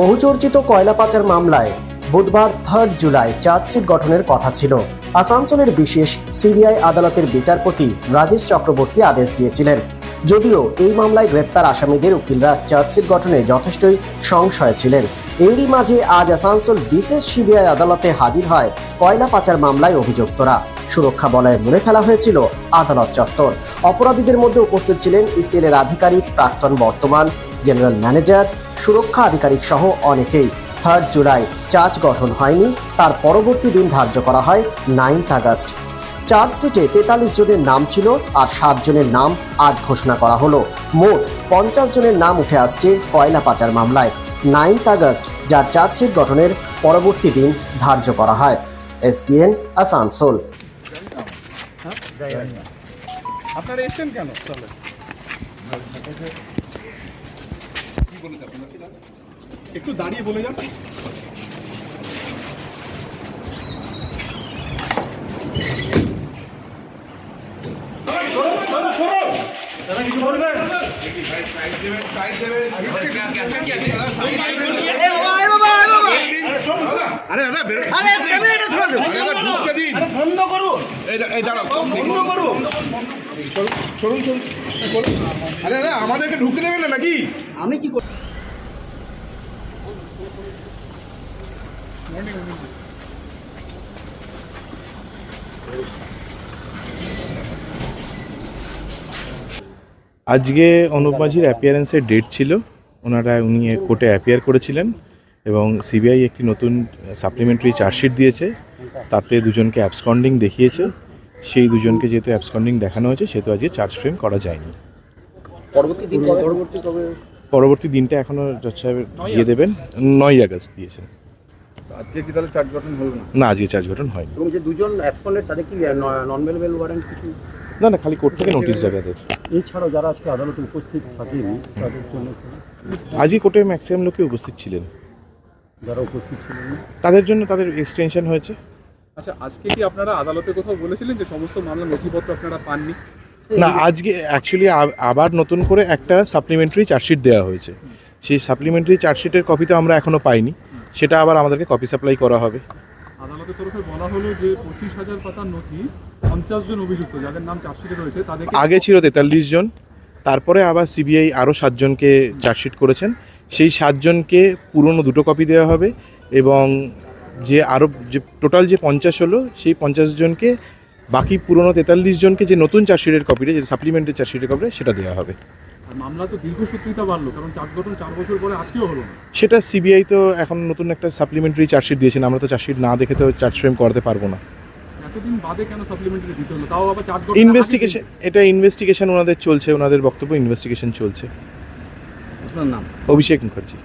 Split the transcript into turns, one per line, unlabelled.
বহুচর্চিত কয়লা পাচার মামলায় বুধবার থার্ড জুলাই চার্জশিট গঠনের কথা ছিল। আসানসোলের বিশেষ সিবিআই আদালতের বিচারপতি রাজেশ চক্রবর্তী আদেশ দিয়েছিলেন। যদিও এই মামলায় গ্রেপ্তার আসামিদের উকিলরা চার্জশিট গঠনে যথেষ্টই সংশয় ছিলেন। এরই মাঝে আজ আসানসোল বিশেষ সিবিআই আদালতে হাজির হয় কয়লা পাচার মামলায় অভিযুক্তরা। সুরক্ষা বলয়ে মুড়ে ফেলা হয়েছিল আদালত চত্বর। অপরাধীদের মধ্যে উপস্থিত ছিলেন ইসিএল এর আধিকারিক প্রাক্তন বর্তমান জেনারেল ম্যানেজার, সুরক্ষা আধিকারিক সহ অনেকেই। থার্ড জুলাই চার্জ গঠন হয়নি, তার পরবর্তী দিন ধার্য করা হয় নাইন্থ আগস্ট। চার্জশিটে তেতাল্লিশ জনের নাম ছিল আর সাত জনের নাম আজ ঘোষণা করা হলো। মোট পঞ্চাশ জনের নাম উঠে আসছে কয়লা পাচার মামলায়। নাইন্থ আগস্ট, যার চার্জশিট গঠনের পরবর্তী দিন ধার্য করা হয়। এসপিএন আসানসোল।
একটু দাঁড়িয়ে বলে যান।
আরে দাদা বেরো। আরে ক্যামেরাটা ধরে আরে দাদা ঢুকতে দিন। বন্ধ করুন এই দা- এই দাঁড়াও বন্ধ করুন চলুন চলুন চলুন আরে দাদা আমাদেরকে ঢুকতে দেবেন না নাকি?
আজকে অনুপ মাঝির অ্যাপিয়ারেন্সের ডেট ছিল। ওনারা উনি কোর্টে অ্যাপিয়ার করেছিলেন এবং সিবিআই একটি নতুন সাপ্লিমেন্টারি চার্জশিট দিয়েছে। তাতে দুজনকে অ্যাবসকন্ডিং দেখিয়েছে। সেই দুজনকে যেহেতু অ্যাবসকন্ডিং দেখানো হয়েছে সেহেতু আজকে চার্জ ফ্রেম করা যায়নি। পরবর্তী দিনটা এখনও জজ সাহেব দিয়ে দেবেন। নয় আগস্ট দিয়েছেন।
আজকে কি তাহলে চার্জ গঠন হলো না?
না আজকে চার্জ গঠন হয়নি।
এবং যে দুজন অ্যাবসকন্ডেড তাদের কি নন ভেলেবেল ওয়ারেন্ট কিছু?
না না খালি কোর্ট থেকে নোটিশ যাবে তাদের।
এছাড়াও যারা আজকে আদালতে উপস্থিত থাকেনি তাদের জন্য
আজকে কোর্টে ম্যাক্সিমাম লোকে উপস্থিত ছিলেন।
যারা উপস্থিত ছিলেন।
তাদের জন্য তাদের এক্সটেনশন হয়েছে।
আচ্ছা আজকে কি আপনারা আদালতে কোথাও বলেছিলেন যে সমস্ত মামলা নথিপত্র আপনারা পাননি?
না আজকে অ্যাকচুয়ালি আবার নতুন করে একটা সাপ্লিমেন্টারি চার্জশিট দেওয়া হয়েছে। সেই সাপ্লিমেন্টারি চার্জশিটের কপি তো আমরা এখনও পাইনি। সেটা আবার আমাদেরকে কপি সাপ্লাই করা হবে।
আদালতের তরফে বলা হলো যে পঁচিশ হাজার পাতার নথি পঞ্চাশ জন অভিযুক্ত যাদের নাম চার্জশিটে রয়েছে তাদেরকে
আগে ছিল তেতাল্লিশ জন তারপরে আবার সিবিআই আরও সাতজনকে চার্জশিট করেছেন। সেই সাতজনকে পুরনো দুটো কপি দেওয়া হবে এবং যে আরও যে টোটাল যে পঞ্চাশ হলো সেই পঞ্চাশ জনকে বাকি পুরনো তেতাল্লিশ জনকে যে নতুন চার্জশিটের কপিটা যে সাপ্লিমেন্টের চার্জশিটের কপিটা সেটা দেওয়া হবে।
মামলা তো দীর্ঘসূত্রিতা বাড়লো কারণ চার্জ গঠন চার বছর পরে আজকেও হলো
সেটা সিবিআই তো এখন নতুন একটা সাপ্লিমেন্টারি চার্জশিট দিয়েছেন আমরা তো চার্জশিট না দেখে তো চার্জ ফ্রেম করাতে পারব না।
এতদিন বাদে কেন সাপ্লিমেন্টারি দিতে হলো? তাও আবার চার্জ
ইনভেস্টিগেশন এটা ইনভেস্টিগেশন ওনাদের চলছে ওনাদের বক্তব্য ইনভেস্টিগেশন চলছে।
আপনার নাম?
অভিষেক মুখার্জি।